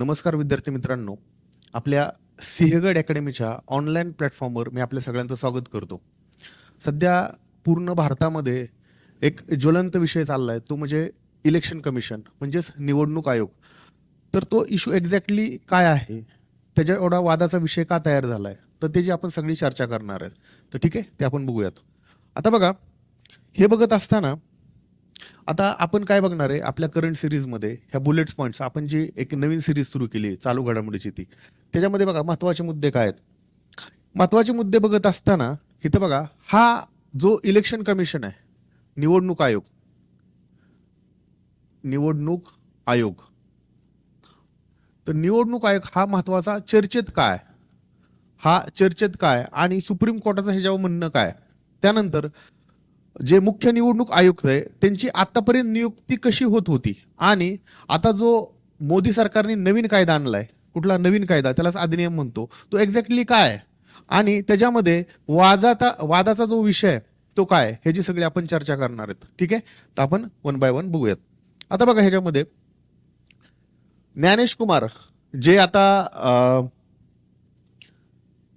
नमस्कार विद्यार्थी मित्रांनो. आपल्या सिंहगड अकॅडमीच्या ऑनलाईन प्लॅटफॉर्मवर मी आपल्या सगळ्यांचं स्वागत करतो. सध्या पूर्ण भारतामध्ये एक ज्वलंत विषय चालला आहे तो म्हणजे इलेक्शन कमिशन म्हणजेच निवडणूक आयोग. तर तो इश्यू एक्झॅक्टली काय आहे? त्याच्या एवढा वादाचा विषय का तयार झाला आहे तर त्याची आपण सगळी चर्चा करणार आहे तर ठीक आहे ते आपण बघूयात. आता बघा हे बघत असताना आता आपण काय बघणार आहे? आपल्या करंट सिरीजमध्ये ह्या बुलेट पॉईंट्स आपण जी एक नवीन सिरीज सुरू केली आहे, चालू घडामोडीची ती त्याच्यामध्ये बघा महत्त्वाचे मुद्दे काय आहेत? महत्त्वाचे मुद्दे बघत असताना इथं बघा हा जो इलेक्शन कमिशन आहे निवडणूक आयोग. निवडणूक आयोग. तर निवडणूक आयोग हा महत्त्वाचा चर्चेत काय? हा चर्चेत काय? आणि सुप्रीम कोर्टाचं ह्याच्यावर म्हणणं काय? त्यानंतर जे मुख्य निवडणूक आयुक्त आहे त्यांची आतापर्यंत नियुक्ती कशी होत होती? आणि आता जो मोदी सरकारने नवीन कायदा आणलाय कुठला नवीन कायदा त्यालाच अधिनियम म्हणतो तो एक्झॅक्टली काय? आणि त्याच्यामध्ये वादाचा वादाचा जो विषय आहे, तो काय? ह्याची सगळी आपण चर्चा करणार आहेत. ठीक आहे? तर आपण वन बाय वन बघूयात. आता बघा ह्याच्यामध्ये ज्ञानेश कुमार जे आता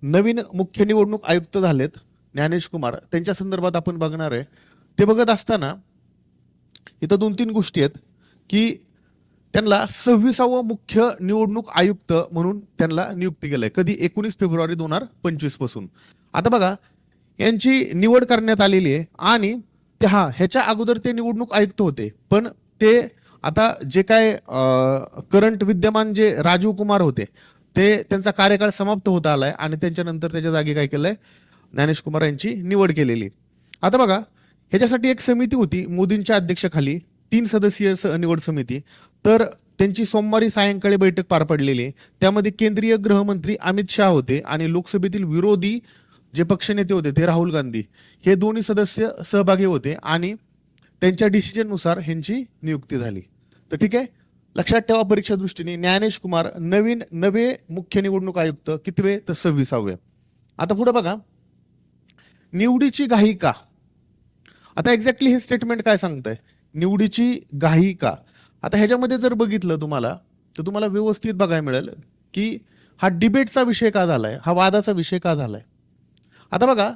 नवीन मुख्य निवडणूक आयुक्त झालेत ज्ञानेश कुमार त्यांच्या संदर्भात आपण बघणार आहे. ते बघत असताना इथं दोन तीन गोष्टी आहेत की त्यांना सव्वीसावं मुख्य निवडणूक आयुक्त म्हणून त्यांना नियुक्ती केलंय. कधी? एकोणीस फेब्रुवारी दोन हजार पंचवीसपासून. आता बघा यांची निवड करण्यात आलेली आहे आणि ते हा ह्याच्या अगोदर ते निवडणूक आयुक्त होते. पण ते आता जे काय करंट विद्यमान जे राजीव कुमार होते ते त्यांचा कार्यकाळ समाप्त होत आलाय आणि त्यांच्यानंतर त्याच्या जागी काय केलंय? ज्ञानेश कुमार यांची निवड केलेली. आता बघा ह्याच्यासाठी एक समिती होती मोदींच्या अध्यक्षाखाली तीन सदस्यीय निवड समिती. तर त्यांची सोमवारी सायंकाळी बैठक पार पडलेली. त्यामध्ये केंद्रीय गृहमंत्री अमित शहा होते आणि लोकसभेतील विरोधी जे पक्षनेते होते ते राहुल गांधी. हे दोन्ही सदस्य सहभागी होते आणि त्यांच्या डिसिजननुसार ह्यांची नियुक्ती झाली. तर ठीक आहे लक्षात ठेवा परीक्षा दृष्टीने. ज्ञानेश कुमार नवीन नवे मुख्य निवडणूक आयुक्त कितवे? तर सव्वीसावे. आता पुढे बघा निवडीची घाई का आता एक्झॅक्टली हे स्टेटमेंट काय सांगतंय? निवडीची घाई का आता ह्याच्यामध्ये जर बघितलं तुम्हाला तर तुम्हाला व्यवस्थित बघायला मिळेल की हा डिबेटचा विषय का झालाय? हा वादाचा विषय का झालाय? आता बघा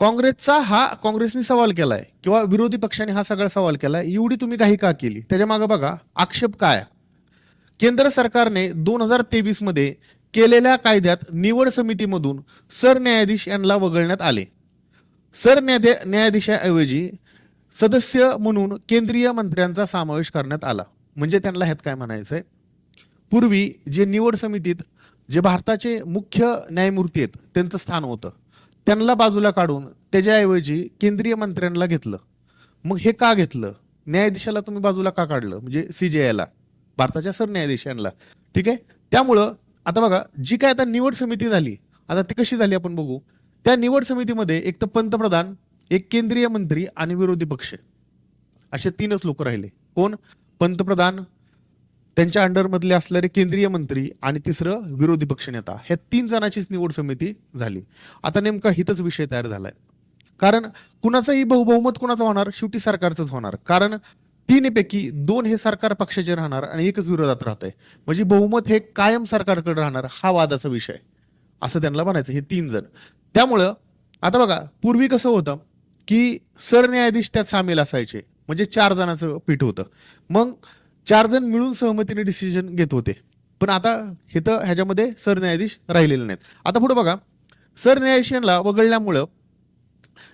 काँग्रेसचा हा काँग्रेसने सवाल केलाय किंवा विरोधी पक्षाने हा सगळा सवाल केलाय एवढी तुम्ही काही का केली. त्याच्यामागे बघा आक्षेप काय? केंद्र सरकारने दोन हजार तेवीसमध्ये केलेल्या कायद्यात निवड समितीमधून सरन्यायाधीश यांना वगळण्यात आले. सरन्याया न्यायाधीशाऐवजी सदस्य म्हणून केंद्रीय मंत्र्यांचा समावेश करण्यात आला. म्हणजे त्यांना ह्यात काय म्हणायचंय? पूर्वी जे निवड समितीत जे भारताचे मुख्य न्यायमूर्ती आहेत त्यांचं स्थान होतं. त्यांना बाजूला काढून त्याच्याऐवजी केंद्रीय मंत्र्यांना घेतलं. मग हे का घेतलं? न्यायाधीशाला तुम्ही बाजूला का काढलं? म्हणजे सीजेआयला भारताच्या सरन्यायाधीशांना ठीक आहे? त्यामुळं आता बघा जी काय आता निवड समिती झाली आता ती कशी झाली आपण बघू. त्या निवड समितीमध्ये एक तर पंतप्रधान एक केंद्रीय मंत्री आणि विरोधी पक्ष. असे तीनच लोक राहिले. कोण? पंतप्रधान त्यांच्या अंडरमधले असणारे केंद्रीय मंत्री आणि तिसरं विरोधी पक्षनेता ह्या तीन जणांचीच निवड समिती झाली. आता नेमका हितच विषय तयार झालाय. कारण कुणाचंही बहुबहुमत कुणाचा कुणाचं होणार? शेवटी सरकारचंच होणार. कारण तीनपैकी दोन हे सरकार पक्षाचे राहणार आणि एकच विरोधात राहत आहे म्हणजे बहुमत हे कायम सरकारकडे राहणार हा वादाचा विषय. असं त्यांना म्हणायचं हे तीन जण. त्यामुळं आता बघा पूर्वी कसं होतं की सरन्यायाधीश त्यात सामील असायचे. म्हणजे चार जणांचं पीठ होतं. मग चार जण मिळून सहमतीने डिसिजन घेत होते. पण आता हे तर ह्याच्यामध्ये सरन्यायाधीश राहिलेले नाहीत. आता पुढे बघा. सरन्यायाधीशांना वगळल्यामुळं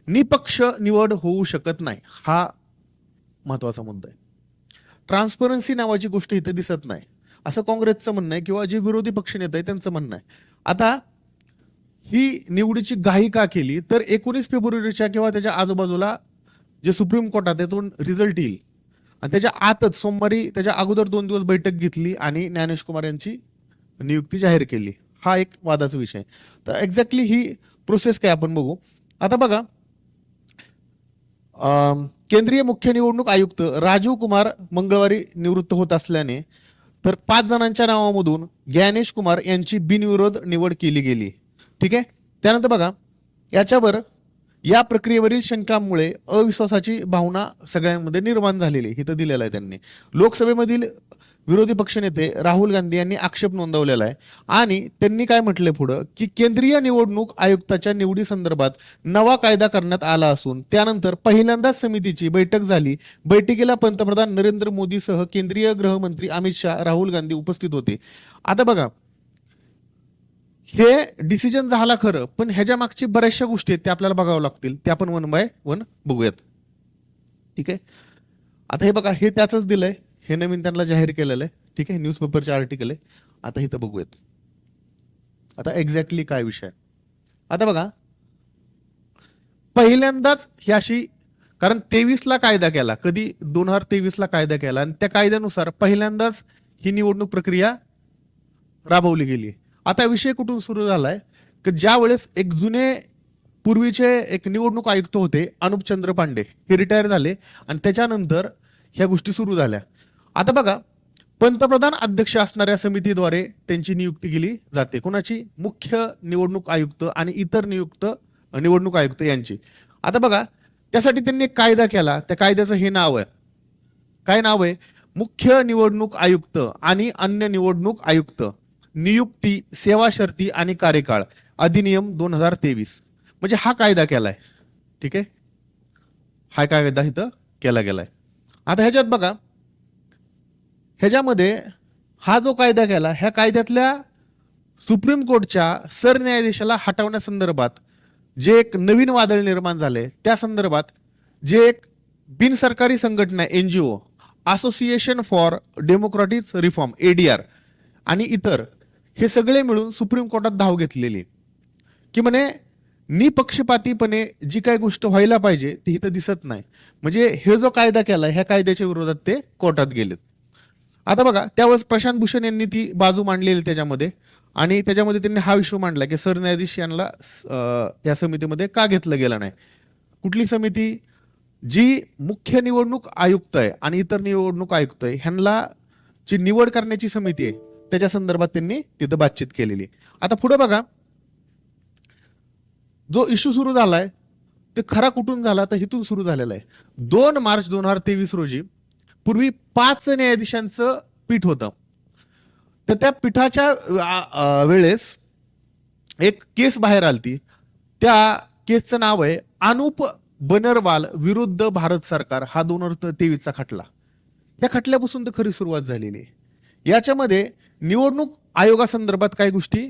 निपक्ष निवड होऊ शकत नाही. हा महत्त्वाचा मुद्दा आहे. ट्रान्सपरन्सी नावाची गोष्ट इथे दिसत नाही. असं काँग्रेसचं म्हणणं आहे किंवा जे विरोधी पक्ष नेते आहे त्यांचं म्हणणं आहे. आता ही निवडीची घाई का केली? तर एकोणीस फेब्रुवारीच्या किंवा त्याच्या आजूबाजूला जे सुप्रीम कोर्टात आहे तो रिझल्ट येईल. आणि त्याच्या आतच सोमवारी त्याच्या अगोदर दोन दिवस बैठक घेतली आणि ज्ञानेश कुमार यांची नियुक्ती जाहीर केली. हा एक वादाचा विषय तर एक्झॅक्टली ही प्रोसेस काय आपण बघू. आता बघा केंद्रीय मुख्य निवडणूक आयुक्त राजीव कुमार मंगळवारी निवृत्त होत असल्याने तर पाच जणांच्या नावामधून ज्ञानेश कुमार यांची बिनविरोध निवड केली गेली. ठीक आहे? त्यानंतर बघा याच्यावर या प्रक्रियेवरील शंकांमुळे अविश्वासाची भावना सगळ्यांमध्ये निर्माण झालेली आहे. इथं दिलेलं आहे त्यांनी. लोकसभेमधील विरोधी पक्षनेते राहुल गांधी यांनी आक्षेप नोंदवलेला आहे. आणि त्यांनी काय म्हटले पुढं? की केंद्रीय निवडणूक आयुक्ताच्या निवडी संदर्भात नवा कायदा करण्यात आला असून त्यानंतर पहिल्यांदाच समितीची बैठक झाली. बैठकीला पंतप्रधान नरेंद्र मोदीसह केंद्रीय गृहमंत्री अमित शाह राहुल गांधी उपस्थित होते. आता बघा हे डिसिजन झाला खरं पण ह्याच्या मागची बऱ्याचशा गोष्टी आहेत त्या आपल्याला बघावं लागतील. त्या आपण वन बाय वन बघूयात. ठीक आहे? आता हे बघा हे त्याच दिलंय. हे नवीन त्यांना जाहीर केलेलं आहे. ठीक आहे न्यूजपेपरचे आर्टिकल आहे. आता इथं बघूयात. आता एक्झॅक्टली काय विषय आता बघा. पहिल्यांदाच ह्याशी कारण तेवीसला कायदा केला. कधी दोन हजार तेवीसला कायदा केला. आणि त्या कायद्यानुसार पहिल्यांदाच ही निवडणूक प्रक्रिया राबवली गेली आता विषय कुठून सुरू झालाय? की ज्या वेळेस एक जुने पूर्वीचे एक निवडणूक आयुक्त होते अनुपचंद्र पांडे. हे रिटायर झाले. आणि त्याच्यानंतर ह्या गोष्टी सुरू झाल्या. आता बघा पंतप्रधान अध्यक्ष असणाऱ्या समितीद्वारे त्यांची नियुक्ती केली जाते. कोणाची? मुख्य निवडणूक आयुक्त आणि इतर नियुक्त निवडणूक आयुक्त यांची. आता बघा त्यासाठी त्यांनी एक कायदा केला. त्या कायद्याचं हे नाव आहे. काय नाव आहे? मुख्य निवडणूक आयुक्त आणि अन्य निवडणूक आयुक्त नियुक्ती सेवा शर्ती आणि कार्यकाळ अधिनियम दोन हजार तेवीस. म्हणजे हा कायदा केलाय. ठीक आहे? हा कायदा इथं केला गेलाय. आता ह्याच्यात बघा ह्याच्यामध्ये हा जो कायदा केला ह्या कायद्यातल्या सुप्रीम कोर्टच्या सरन्यायाधीशाला हटवण्यासंदर्भात जे एक नवीन वादळ निर्माण झाले त्या संदर्भात जे एक बिनसरकारी संघटना N G O association for democratic reform ADR आणि इतर हे सगळे मिळून सुप्रीम कोर्टात धाव घेतलेली. की म्हणे निपक्षपातीपणे जी काही गोष्ट व्हायला पाहिजे ती इथं दिसत नाही. म्हणजे हे जो कायदा केला ह्या कायद्याच्या विरोधात ते कोर्टात गेलेत. आता बघा त्यावेळेस प्रशांत भूषण यांनी ती बाजू मांडलेली त्याच्यामध्ये आणि त्याच्यामध्ये त्यांनी हा विषय मांडला की सरन्यायाधीश यांना या समितीमध्ये का घेतलं गेलं नाही? कुठली समिती? जी मुख्य निवडणूक आयुक्त आहे आणि इतर निवडणूक आयुक्त आहे ह्यांना जी निवड करण्याची समिती आहे त्याच्या संदर्भात त्यांनी तिथं बातचीत केलेली आता पुढे बघा जो इश्यू सुरू झालाय ते खरा कुठून झाला? तर इथून सुरू झालेला आहे. दोन मार्च दोन हजार तेवीस रोजी पूर्वी पाच न्यायाधीशांचं पीठ होतं. तर त्या पीठाच्या वेळेस एक केस बाहेर आलती. त्या केसचं नाव आहे अनुप बनरवाल विरुद्ध भारत सरकार हा दोन हजार तेवीसचा खटला. या खटल्यापासून तर खरी सुरुवात झालेली. आहे याच्यामध्ये निवडणूक आयोगासंदर्भात काही गोष्टी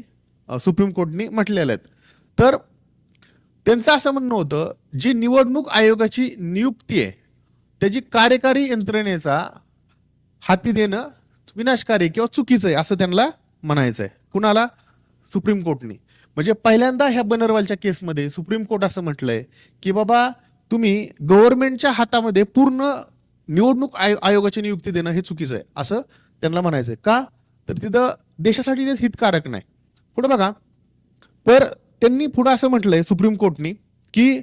सुप्रीम कोर्टने म्हटलेल्या आहेत. तर त्यांचं असं म्हणणं होतं जी निवडणूक आयोगाची नियुक्ती आहे त्याची कार्यकारी यंत्रणेचा हाती देणं विनाशकारी किंवा चुकीचं आहे असं त्यांना म्हणायचं आहे कुणाला? सुप्रीम कोर्टने. म्हणजे पहिल्यांदा ह्या बनरवालच्या केसमध्ये सुप्रीम कोर्ट असं म्हटलंय की बाबा तुम्ही गव्हर्नमेंटच्या हातामध्ये पूर्ण निवडणूक आय- आयोगाची नियुक्ती देणं हे चुकीचं आहे असं त्यांना म्हणायचंय. का? तर तिथं देशासाठी ते हितकारक नाही. पुढे बघा. तर त्यांनी पुढे असं म्हटलंय सुप्रीम कोर्टनी की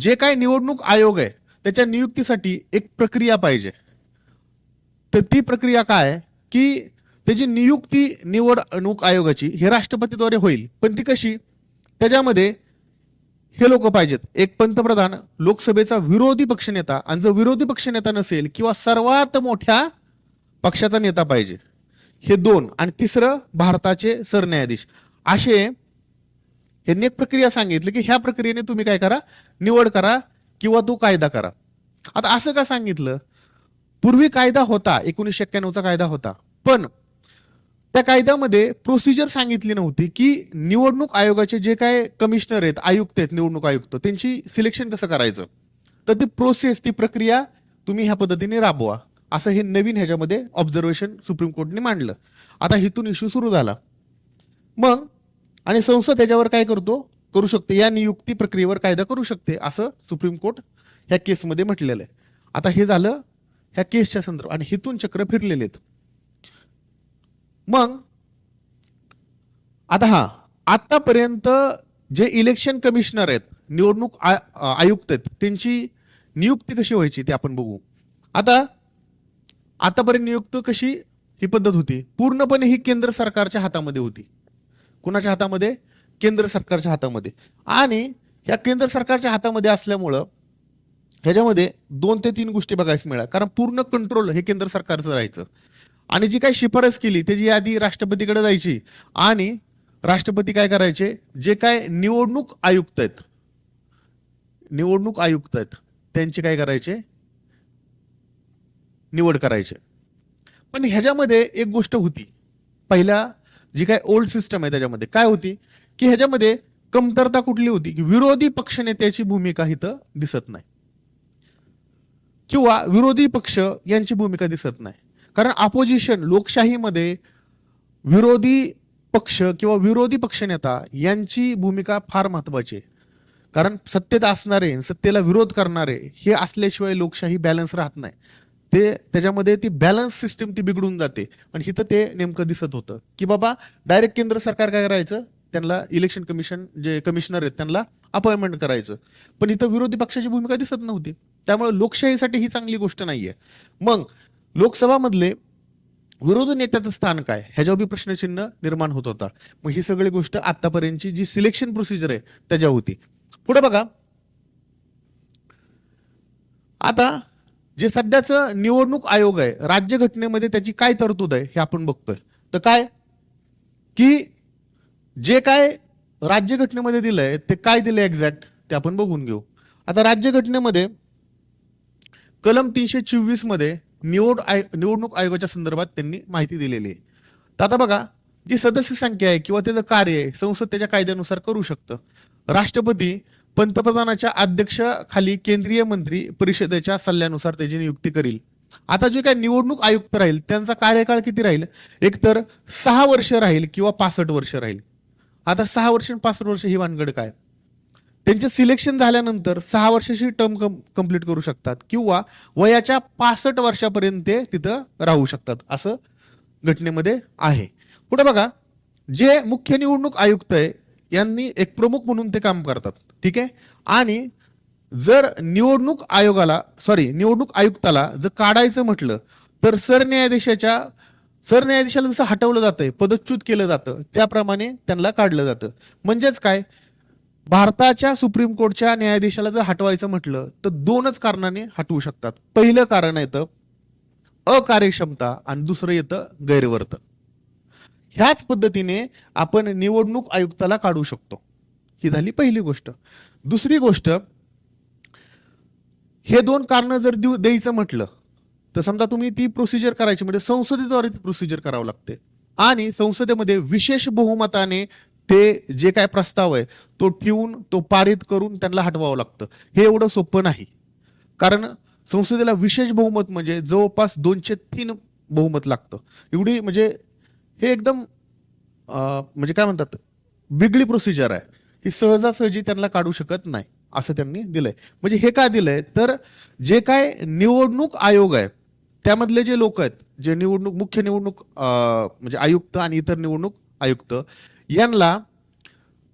जे काय निवडणूक आयोग आहे त्याच्या नियुक्तीसाठी एक प्रक्रिया पाहिजे. तर ती प्रक्रिया काय? की त्याची नियुक्ती निवडणूक आयोगाची हे राष्ट्रपतीद्वारे होईल. पण ती कशी? त्याच्यामध्ये हे लोक पाहिजेत. एक पंतप्रधान लोकसभेचा विरोधी पक्षनेता आणि जर विरोधी पक्षनेता नसेल किंवा सर्वात मोठ्या पक्षाचा नेता पाहिजे. हे दोन. आणि तिसरं भारताचे सरन्यायाधीश. असे यांनी एक प्रक्रिया सांगितली की ह्या प्रक्रियेने तुम्ही काय करा? निवड करा. किंवा तो कायदा करा. आता असं का सांगितलं? पूर्वी कायदा होता एकोणीसशे एक्क्याण्णवचा कायदा होता. पण त्या कायद्यामध्ये प्रोसिजर सांगितली नव्हती की निवडणूक आयोगाचे जे काय कमिशनर आहेत आयुक्त आहेत निवडणूक आयुक्त त्यांची सिलेक्शन कसं करायचं? तर ती प्रोसेस ती प्रक्रिया तुम्ही ह्या पद्धतीने राबवा. असं हे नवीन ह्याच्यामध्ये ऑब्झर्वेशन सुप्रीम कोर्टने मांडलं. आता हिथून इश्यू सुरू झाला. मग आणि संसद त्याच्यावर काय करतो? करू शकते. या नियुक्ती प्रक्रियेवर कायदा करू शकते असं सुप्रीम कोर्ट ह्या केसमध्ये म्हटलेलं आहे. आता हे झालं ह्या केसच्या संदर्भात आणि हिथून चक्र फिरलेले आहेत. मग आता हा आतापर्यंत जे इलेक्शन कमिशनर आहेत निवडणूक आयुक्त आहेत त्यांची नियुक्ती कशी व्हायची ते आपण बघू. आता आतापर्यंत नियुक्त कशी ही पद्धत होती? पूर्णपणे ही केंद्र सरकारच्या हातामध्ये होती. कुणाच्या हातामध्ये? केंद्र सरकारच्या हातामध्ये. आणि या केंद्र सरकारच्या हातामध्ये असल्यामुळं ह्याच्यामध्ये दोन ते तीन गोष्टी बघायच मिळाल्या कारण पूर्ण कंट्रोल हे केंद्र सरकारचं राहायचं. आणि जी काही शिफारस केली त्याची यादी राष्ट्रपतीकडे जायची. आणि राष्ट्रपती काय करायचे? जे काय निवडणूक आयुक्त आहेत निवडणूक आयुक्त आहेत त्यांची काय करायचे? निवड करायचे. पण ह्याच्यामध्ये एक गोष्ट होती. पहिल्या जी काय ओल्ड सिस्टम आहे त्याच्यामध्ये काय होती? की ह्याच्यामध्ये कमतरता कुठली होती? की विरोधी पक्षनेत्याची भूमिका इथं दिसत नाही. किंवा विरोधी पक्ष यांची भूमिका दिसत नाही. कारण अपोजिशन लोकशाहीमध्ये विरोधी पक्ष किंवा विरोधी पक्षनेता यांची भूमिका फार महत्वाची आहे. कारण सत्तेत असणारे सत्तेला विरोध करणारे हे असल्याशिवाय लोकशाही बॅलन्स राहत नाही. ते त्याच्यामध्ये ती बॅलन्स सिस्टीम ती बिघडून जाते. आणि हिथं ते नेमकं दिसत होतं. की बाबा डायरेक्ट केंद्र सरकार काय करायचं? त्यांना इलेक्शन कमिशन जे कमिशनर आहेत त्यांना अपॉइंटमेंट करायचं. पण इथं विरोधी पक्षाची भूमिका दिसत नव्हती. त्यामुळे लोकशाहीसाठी ही चांगली गोष्ट नाहीये. मग लोकसभा मधले विरोधी नेत्याचं स्थान काय? ह्याच्यावर बी प्रश्नचिन्ह निर्माण होत होता. मग ही सगळी गोष्ट आतापर्यंतची जी सिलेक्शन प्रोसिजर आहे त्याच्या होती. पुढे बघा. आता जे सध्याचं निवडणूक आयोग आहे राज्यघटनेमध्ये त्याची काय तरतूद आहे हे आपण बघतोय. तर काय? की जे काय राज्यघटनेमध्ये दिलंय ते काय दिलंय एक्झॅक्ट ते आपण बघून घेऊ. आता राज्यघटनेमध्ये कलम तीनशे चोवीसमध्ये निवड आय निवडणूक आयोगाच्या संदर्भात त्यांनी माहिती दिलेली आहे. तर आता बघा जी सदस्य संख्या आहे किंवा त्याचं कार्य आहे संसद त्याच्या कायद्यानुसार करू शकतं. राष्ट्रपती पंतप्रधानाच्या अध्यक्षाखाली केंद्रीय मंत्री परिषदेच्या सल्ल्यानुसार त्याची नियुक्ती करील. आता जे काय निवडणूक आयुक्त राहील त्यांचा कार्यकाळ किती राहील? एकतर सहा वर्ष राहील किंवा पासष्ट वर्ष राहील. आता सहा वर्ष आणि पासष्ट वर्ष ही वानगड काय? त्यांचे सिलेक्शन झाल्यानंतर सहा वर्षाची टर्म कंप्लीट करू शकतात किंवा वयाच्या पासष्ट वर्षापर्यंत ते तिथं राहू शकतात असं घटनेमध्ये आहे. पुढे बघा जे मुख्य निवडणूक आयुक्त आहे यांनी एक प्रमुख म्हणून ते काम करतात ठीक आहे? आणि जर निवडणूक आयोगाला सॉरी निवडणूक आयुक्ताला जर काढायचं म्हटलं तर सरन्यायाधीशाच्या सरन्यायाधीशाला जसं हटवलं जातंय पदच्युत केलं जातं त्याप्रमाणे त्यांना काढलं जातं. म्हणजेच काय? भारताच्या सुप्रीम कोर्टच्या न्यायाधीशाला जर हटवायचं म्हटलं तर दोनच कारणाने हटवू शकतात. पहिलं कारण येतं अकार्यक्षमता आणि दुसरं येतं गैरवर्तन. ह्याच पद्धतीने आपण निवडणूक आयुक्ताला काढू शकतो. ही झाली पहिली गोष्ट. दुसरी गोष्ट हे दोन कारण जर देऊ द्यायचं म्हटलं तर समजा तुम्ही ती प्रोसिजर करायची म्हणजे संसदेद्वारे ती प्रोसिजर करावं लागते. आणि संसदेमध्ये विशेष बहुमताने ते जे काय प्रस्ताव आहे तो ठेवून तो पारित करून त्यांना हटवावं लागतं. हे एवढं सोपं नाही. कारण संसदेला विशेष बहुमत म्हणजे जवळपास दोनशे तीन बहुमत लागतं. एवढी म्हणजे हे एकदम म्हणजे काय म्हणतात बिगडी प्रोसिजर आहे. ही सहजासहजी त्यांना काढू शकत नाही असं त्यांनी दिलंय. म्हणजे हे का दिलंय? तर जे काय निवडणूक आयोग आहे त्यामधले जे लोक आहेत जे निवडणूक मुख्य निवडणूक म्हणजे आयुक्त आणि इतर निवडणूक आयुक्त यांना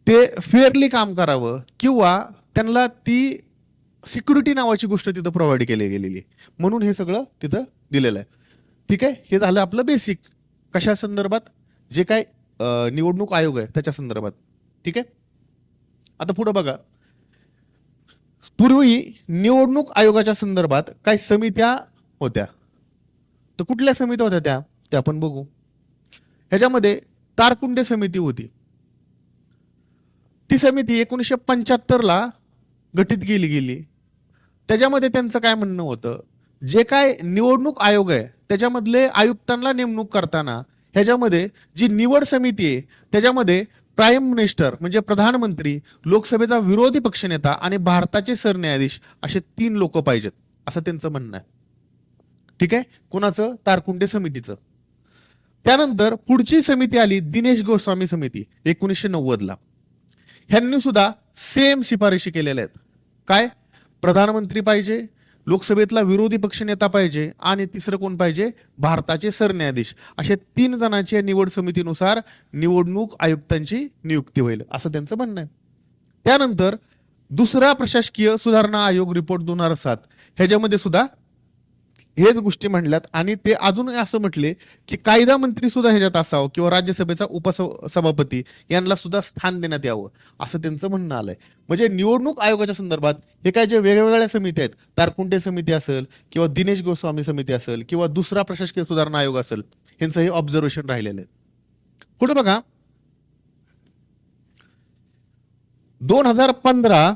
ते फेअरली काम करावं किंवा त्यांना ती सिक्युरिटी नावाची गोष्ट तिथं प्रोव्हाइड केली गेलेली आहे. म्हणून हे सगळं तिथं दिलेलं आहे. ठीक आहे? हे झालं आपलं बेसिक कशा संदर्भात? जे काय निवडणूक आयोग आहे त्याच्या संदर्भात. ठीक आहे? आता पुढे बघा. पूर्वी निवडणूक आयोगाच्या संदर्भात काही समित्या होत्या. तर कुठल्या समित्या होत्या त्या? त्या आपण बघू. ह्याच्यामध्ये तारकुंडे समिती होती. ती समिती एकोणीसशे पंच्याहत्तरला गठीत केली गेली. त्याच्यामध्ये त्यांचं काय म्हणणं होतं? जे काय निवडणूक आयोग आहे त्याच्यामधले आयुक्तांना नेमणूक करताना ह्याच्यामध्ये जी निवड समिती आहे त्याच्यामध्ये प्राईम मिनिस्टर म्हणजे प्रधानमंत्री लोकसभेचा विरोधी पक्षनेता आणि भारताचे सरन्यायाधीश असे तीन लोक पाहिजेत असं त्यांचं म्हणणं आहे. ठीक आहे? कोणाचं? तारकुंडे समितीचं. त्यानंतर पुढची समिती आली दिनेश गोस्वामी समिती एकोणीसशे नव्वद ला ह्यांनी सुद्धा सेम शिफारशी केलेल्या आहेत. काय? प्रधानमंत्री पाहिजे लोकसभेतला विरोधी पक्षनेता पाहिजे आणि तिसरं कोण पाहिजे? भारताचे सरन्यायाधीश. अशा तीन जणांच्या निवड समितीनुसार निवडणूक आयुक्तांची नियुक्ती होईल असं त्यांचं म्हणणं आहे. त्यानंतर दुसरा प्रशासकीय सुधारणा आयोग रिपोर्ट दोन हजार सात. ह्याच्यामध्ये सुद्धा हेच गोष्टी म्हणल्यात आणि ते अजून असं म्हटले की कायदा मंत्री सुद्धा ह्याच्यात असावं किंवा राज्यसभेचा उपसभापती यांना सुद्धा स्थान देण्यात यावं असं त्यांचं म्हणणं आलंय. म्हणजे निवडणूक आयोगाच्या संदर्भात हे काय जे वेगवेगळ्या समिती आहेत तारकुंटे समिती असेल किंवा दिनेश गोस्वामी समिती असेल किंवा दुसरा प्रशासकीय सुधारणा आयोग असेल यांचं हे ऑब्झर्वेशन राहिलेलं आहे. पुढे बघा. दोन हजार पंधरा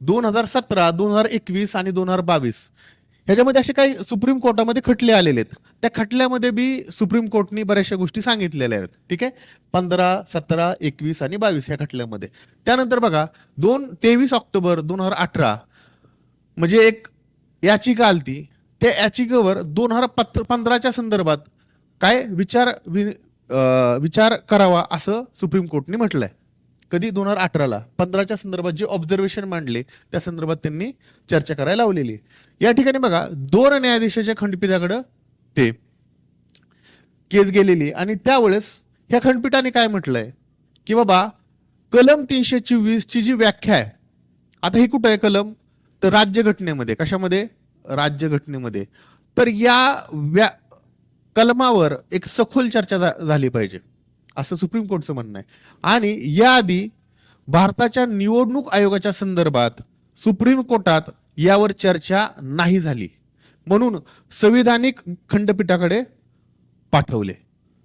दोन हजार सतरा दोन हजार एकवीस आणि दोन हजार बावीस ह्याच्यामध्ये असे काही सुप्रीम कोर्टामध्ये खटले आलेले आहेत. त्या खटल्यामध्ये बी सुप्रीम कोर्टनी बऱ्याचशा गोष्टी सांगितलेल्या आहेत. ठीक आहे? पंधरा सतरा एकवीस आणि बावीस या खटल्यामध्ये. त्यानंतर बघा दोन तेवीस ऑक्टोबर दोन हजार अठरा म्हणजे एक याचिका आलती. त्या याचिकेवर दोन हजार पत्र पंधराच्या संदर्भात काय विचार वि- आ, विचार करावा असं सुप्रीम कोर्टने म्हटलंय. कधी दोन हजार अठराला पंधराच्या संदर्भात जे ऑब्झर्वेशन मांडले त्या संदर्भात त्यांनी चर्चा करायला लावलेली या ठिकाणी बघा दोन न्यायाधीशाच्या खंडपीठाकडं ते केस गेलेली आणि त्यावेळेस ह्या खंडपीठाने काय म्हटलंय? की बाबा कलम तीनशे चोवीस ची जी व्याख्या आहे आता ही कुठं आहे कलम? तर राज्यघटनेमध्ये. कशामध्ये? राज्यघटनेमध्ये. तर या व्या कलमावर एक सखोल चर्चा झाली पाहिजे. असं सुप्रीम कोर्टचं म्हणणं आहे. आणि याआधी भारताच्या निवडणूक आयोगाच्या संदर्भात सुप्रीम कोर्टात यावर चर्चा नाही झाली. म्हणून संविधानिक खंडपीठाकडे पाठवले.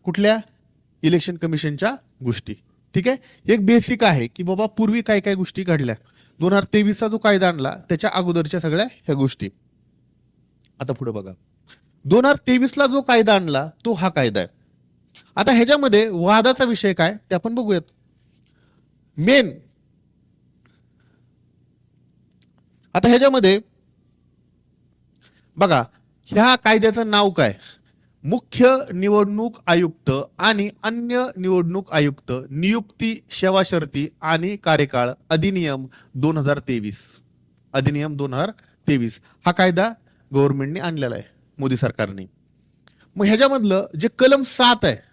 कुठल्या? इलेक्शन कमिशनच्या गोष्टी. ठीक आहे? एक बेसिक आहे की बाबा पूर्वी काय काय गोष्टी घडल्या? दोन हजार तेवीसचा जो कायदा आणला त्याच्या अगोदरच्या सगळ्या ह्या गोष्टी. आता पुढे बघा. दोन हजार तेवीसला जो कायदा आणला तो हा कायदा आहे. आता ह्याच्यामध्ये वादाचा विषय काय ते आपण बघूयात. मेन आता ह्याच्यामध्ये बघा ह्या कायद्याचं नाव काय? मुख्य निवडणूक आयुक्त आणि अन्य निवडणूक आयुक्त नियुक्ती सेवा शर्ती आणि कार्यकाळ अधिनियम दोन हजार तेवीस. अधिनियम दोन हजार तेवीस. हा कायदा गव्हर्नमेंटने आणलेला आहे मोदी सरकारने. मग ह्याच्यामधलं जे कलम सात आहे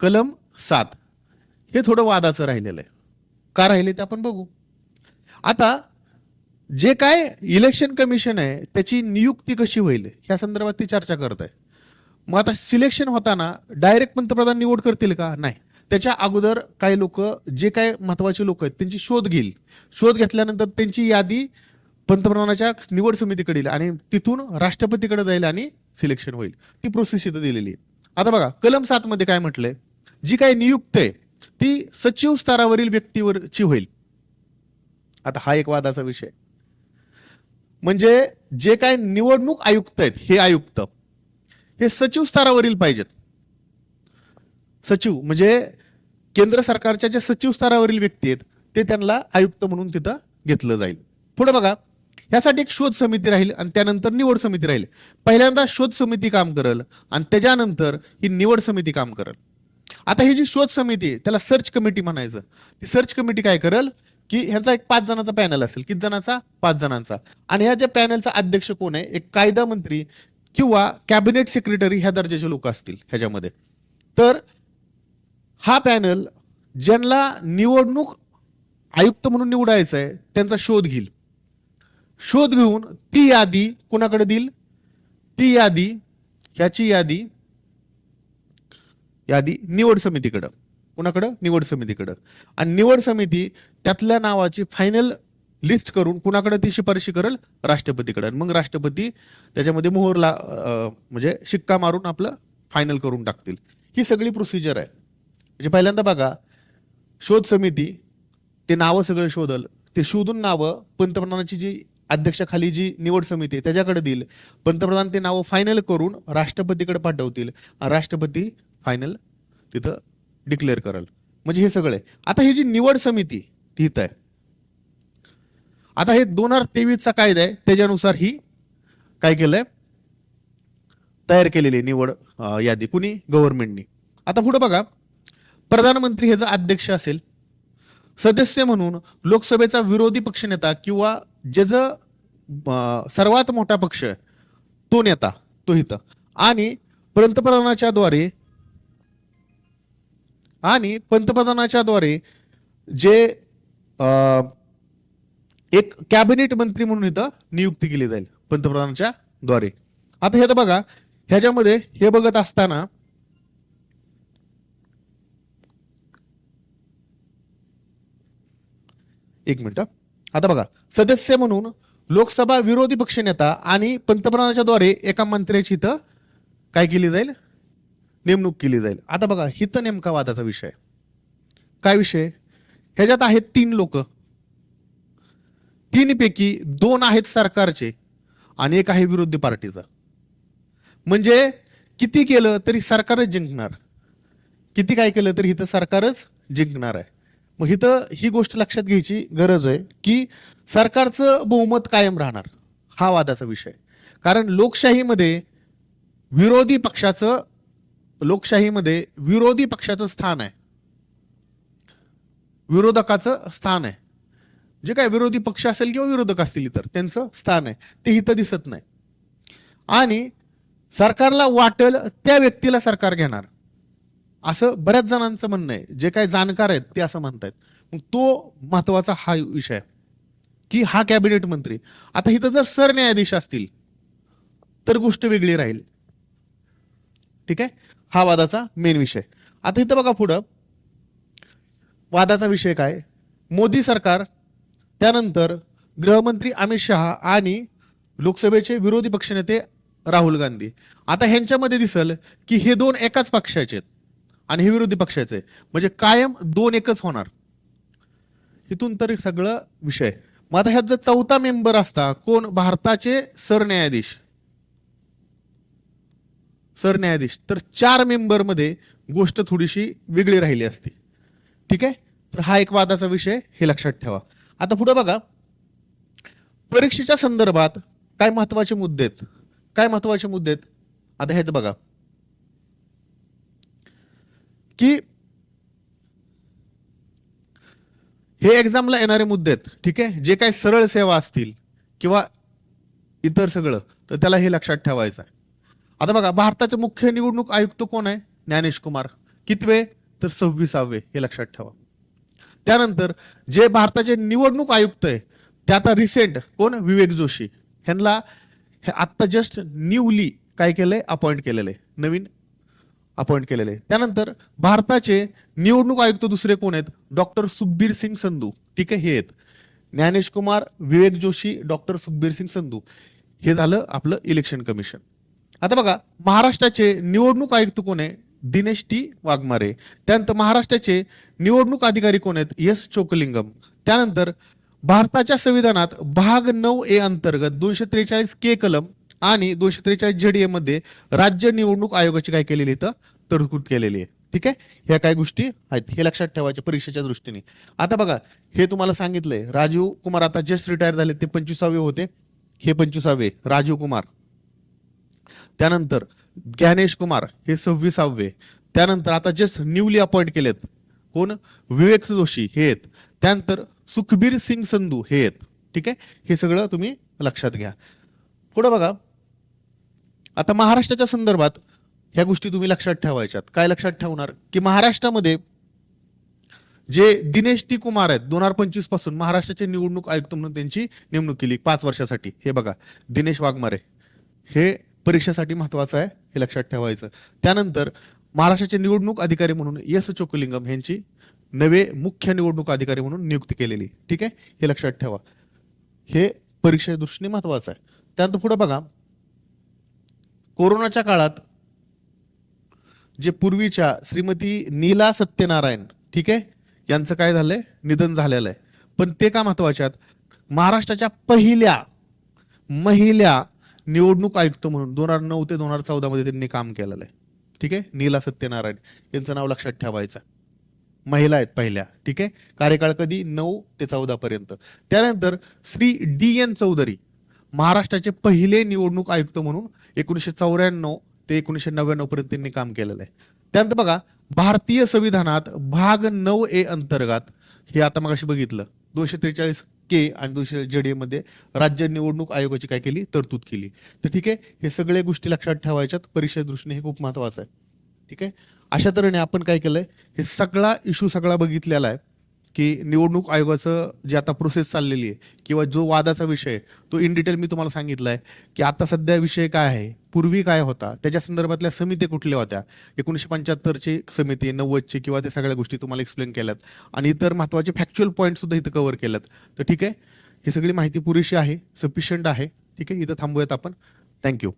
कलम सात. हे थोडं वादाचं राहिलेलं आहे. का राहिले ते आपण बघू. आता जे काय इलेक्शन कमिशन आहे त्याची नियुक्ती कशी होईल ह्या संदर्भात ती चर्चा करत आहे. मग आता सिलेक्शन होताना डायरेक्ट पंतप्रधान निवड करतील का? नाही. त्याच्या अगोदर काही लोक जे काय महत्त्वाचे लोक आहेत त्यांची शोध घेईल. शोध घेतल्यानंतर त्यांची यादी पंतप्रधानाच्या निवड समितीकडे आणि तिथून राष्ट्रपतीकडे जाईल आणि सिलेक्शन होईल. ती प्रोसेस इथं दिलेली आहे. आता बघा कलम सात मध्ये काय म्हटलंय? जी काही नियुक्त आहे ती सचिव स्तरावरील व्यक्तीवरची होईल. आता हा एक वादाचा विषय. म्हणजे जे काय निवडणूक आयुक्त आहेत हे आयुक्त हे सचिव स्तरावरील पाहिजेत. सचिव म्हणजे केंद्र सरकारच्या ज्या सचिव स्तरावरील व्यक्ती आहेत ते त्यांना आयुक्त म्हणून तिथं घेतलं जाईल. पुढे बघा ह्यासाठी एक शोध समिती राहील आणि त्यानंतर निवड समिती राहील. पहिल्यांदा शोध समिती काम करल आणि त्याच्यानंतर ही निवड समिती काम करल. आता ही जी शोध समिती आहे त्याला सर्च कमिटी म्हणायचं. ती सर्च कमिटी काय करल? की ह्यांचा एक पाच जणांचा पॅनल असेल किती जणांचा? पाच जणांचा. आणि ह्या ज्या पॅनलचा अध्यक्ष कोण आहे? एक कायदा मंत्री किंवा कॅबिनेट सेक्रेटरी ह्या दर्जाचे लोक असतील ह्याच्यामध्ये. तर हा पॅनल ज्यांना निवडणूक आयुक्त म्हणून निवडायचं आहे त्यांचा शोध घेईल. शोध घेऊन ती यादी कोणाकडे देईल? ती यादी ह्याची यादी यादी निवड समितीकडं. कोणाकडं? निवड समितीकडं. आणि निवड समिती त्यातल्या नावाची फायनल लिस्ट करून कुणाकडे ती शिफारशी करेल? राष्ट्रपतीकडे. आणि मग राष्ट्रपती त्याच्यामध्ये मोहरला म्हणजे शिक्का मारून आपलं फायनल करून टाकतील. ही सगळी प्रोसिजर आहे. म्हणजे पहिल्यांदा बघा शोध समिती ते नावं सगळं शोधल. ते शोधून नावं पंतप्रधानाची जी अध्यक्षाखाली जी निवड समिती आहे त्याच्याकडे देईल. पंतप्रधान ते नावं फायनल करून राष्ट्रपतीकडे पाठवतील. राष्ट्रपती फायनल तिथं डिक्लेअर करेल. म्हणजे हे सगळं आहे. आता ही जी निवड समिती ती आहे. आता हे दोन हजार तेवीसचा कायदा आहे. त्याच्यानुसार ही काय केलंय? तयार केलेली आहे निवड यादी. कुणी? गव्हर्नमेंटनी आता पुढे बघा. प्रधानमंत्री ह्याचा अध्यक्ष असेल सदस्य म्हणून लोकसभेचा विरोधी पक्षनेता किंवा ज्याचं ज सर्वात मोठा पक्ष तो नेता तो इथं आणि पंतप्रधानाच्या द्वारे आणि पंतप्रधानाच्या द्वारे जे एक कॅबिनेट मंत्री म्हणून इथं नियुक्ती केली जाईल पंतप्रधानाच्या द्वारे. आता हे तर बघा ह्याच्यामध्ये हे बघत असताना एक मिनिट आता बघा सदस्य म्हणून लोकसभा विरोधी पक्षनेता आणि पंतप्रधानाच्या द्वारे एका मंत्र्याची इथं काय केली जाईल? नेमणूक केली जाईल. आता बघा हिथं नेमका वादाचा विषय काय विषय? ह्याच्यात आहेत तीन लोक. तीनपैकी दोन आहेत सरकारचे आणि एक आहे विरोधी पार्टीचा. म्हणजे किती केलं तरी सरकारच जिंकणार. किती काय केलं तरी इथं सरकारच जिंकणार आहे. मग इथं ही गोष्ट लक्षात घ्यायची गरज आहे की सरकारचं बहुमत कायम राहणार हा वादाचा विषय कारण लोकशाहीमध्ये विरोधी पक्षाचं लोकशाहीमध्ये विरोधी पक्षाचं स्थान आहे. विरोधकाचं स्थान आहे. जे काय विरोधी पक्ष असेल किंवा विरोधक असतील इतर त्यांचं स्थान आहे. ते इथं दिसत नाही. आणि सरकारला वाटेल त्या व्यक्तीला सरकार घेणार. असं बऱ्याच जणांचं म्हणणं आहे. जे काही जाणकार आहेत ते असं म्हणतायत. मग तो महत्त्वाचा हा विषय की हा कॅबिनेट मंत्री आता इथं जर सरन्यायाधीश असतील तर गोष्ट वेगळी राहील. ठीक आहे? हा वादाचा मेन विषय आता इथं बघा पुढं. वादाचा विषय काय? मोदी सरकार त्यानंतर गृहमंत्री अमित शहा आणि लोकसभेचे विरोधी पक्षनेते राहुल गांधी. आता ह्यांच्यामध्ये दिसल की हे दोन एकाच पक्षाचे आहेत. आणि हे विरोधी पक्षाचे. म्हणजे कायम दोन एकच होणार. इथून तरी सगळं विषय. मग आता ह्यात जर चौथा मेंबर असता कोण? भारताचे सरन्यायाधीश. सरन्यायाधीश. तर चार मेंबरमध्ये गोष्ट थोडीशी वेगळी राहिली असती. ठीक आहे? तर हा एक वादाचा विषय हे लक्षात ठेवा. आता पुढे बघा. परीक्षेच्या संदर्भात काय महत्त्वाचे मुद्दे आहेत? काय महत्त्वाचे मुद्दे आहेत? आता हेच बघा. की हे एक्झामला येणारे मुद्दे आहेत ठीक आहे? जे काही सरळ सेवा असतील किंवा इतर सगळं तर त्याला हे लक्षात ठेवायचं आहे. आता बघा भारताचे मुख्य निवडणूक आयुक्त कोण आहे? ज्ञानेश कुमार. कितवे? तर सव्वीसावे हे लक्षात ठेवा. त्यानंतर जे भारताचे निवडणूक आयुक्त आहे ते आता रिसेंट कोण? विवेक जोशी. ह्यांना हे आत्ता जस्ट न्यूली काय केलंय? अपॉइंट केलेलं आहे नवीन अपॉइंट केलेले. आहे. त्यानंतर भारताचे निवडणूक आयुक्त दुसरे कोण आहेत? डॉक्टर सुखबीर सिंग संधू. ठीक आहे हे आहेत. ज्ञानेश कुमार विवेक जोशी डॉक्टर सुखबीर सिंग संधू. हे झालं आपलं इलेक्शन कमिशन आता बघा महाराष्ट्राचे निवडणूक आयुक्त कोण आहे? दिनेश टी. वाघमारे. त्यानंतर महाराष्ट्राचे निवडणूक अधिकारी कोण आहेत? एस चोकलिंगम. त्यानंतर भारताच्या संविधानात भाग नऊ ए अंतर्गत दोनशे त्रेचाळीस के कलम आणि दोनशे त्रेचाळीस जेडीए मध्ये राज्य निवडणूक आयोगाची काय केलेली इथं? तरतूद केलेली आहे. ठीक आहे? ह्या काय गोष्टी आहेत? हे लक्षात ठेवायच्या परीक्षेच्या दृष्टीने. आता बघा हे तुम्हाला सांगितलंय राजीव कुमार आता जस्ट रिटायर झाले ते पंचवीसावे होते. हे पंचवीसावे राजीव कुमार. त्यानंतर ज्ञानेश कुमार हे सव्वीसावे. त्यानंतर आता जस्ट न्यूली अपॉइंट केलेत. कोण? विवेक जोशी हे आहेत. त्यानंतर सुखबीर सिंग संधू हे आहेत. ठीक आहे? हे सगळं तुम्ही लक्षात घ्या. पुढे बघा आता महाराष्ट्राच्या संदर्भात ह्या गोष्टी तुम्ही लक्षात ठेवायच्यात. काय लक्षात ठेवणार? की महाराष्ट्रामध्ये जे दिनेश टी कुमार आहेत दोन हजार पंचवीसपासून महाराष्ट्राचे निवडणूक आयुक्त म्हणून त्यांची नेमणूक केली पाच वर्षासाठी. हे बघा दिनेश वाघमारे. हे परीक्षेसाठी महत्वाचं आहे हे लक्षात ठेवायचं. त्यानंतर महाराष्ट्राचे निवडणूक अधिकारी म्हणून यस चोकलिंगम यांची नवे मुख्य निवडणूक अधिकारी म्हणून नियुक्ती केलेली. ठीक आहे? हे लक्षात ठेवा. हे परीक्षे दृष्टीने महत्वाचं आहे. त्यानंतर पुढे बघा कोरोनाच्या काळात जे पूर्वीच्या श्रीमती नीला सत्यनारायण ठीक आहे? यांचं काय झालंय? निधन झालेलं आहे. पण ते का महत्त्वाचे आहेत? महाराष्ट्राच्या पहिल्या महिला निवडणूक आयुक्त म्हणून दोन हजार नऊ ते दोन हजार चौदा मध्ये त्यांनी काम केलेलं आहे. ठीक आहे? नीला सत्यनारायण. यांचं नाव लक्षात ठेवायचं महिला आहेत पहिल्या. ठीक आहे? कार्यकाळ कधी? नऊ ते चौदा पर्यंत. त्यानंतर श्री डी एन चौधरी महाराष्ट्राचे पहिले निवडणूक आयुक्त म्हणून एकोणीसशे चौऱ्याण्णव ते एकोणीसशे नव्याण्णव पर्यंत त्यांनी काम केलेलं आहे. त्यानंतर बघा भारतीय संविधानात भाग नऊ ए अंतर्गत हे आता मगाशी बघितलं दोनशे त्रेचाळीस के आणि दोनशे जेडीए मध्ये राज्य निवडणूक आयोगाची काय केली? तरतूद केली. तर ठीक आहे हे सगळे गोष्टी लक्षात ठेवायच्यात परीक्षे दृष्टीने हे खूप महत्वाचं आहे. ठीक आहे? अशा तऱ्हेने आपण काय केलंय हे सगळा इश्यू सगळा बघितलेला आहे. की निवडणूक आयोगाचं जे आता प्रोसेस चाललेली आहे किंवा जो वादाचा विषय आहे, तो इन डिटेल मी तुम्हाला सांगितलाय की आता सध्या विषय काय आहे पूर्वी काय होता त्याच्या संदर्भातल्या समिती कुठल्या होत्या एकोणीसशे पंच्याहत्तरची समिती नव्वदची किंवा त्या सगळ्या गोष्टी तुम्हाला एक्सप्लेन केल्यात आणि इतर महत्त्वाचे फॅक्च्युअल पॉईंट सुद्धा इथं कव्हर केल्यात. तर ठीक आहे ही सगळी माहिती पुरेशी आहे सफिशियंट आहे ठीक आहे इथं थांबूयात आपण. थँक्यू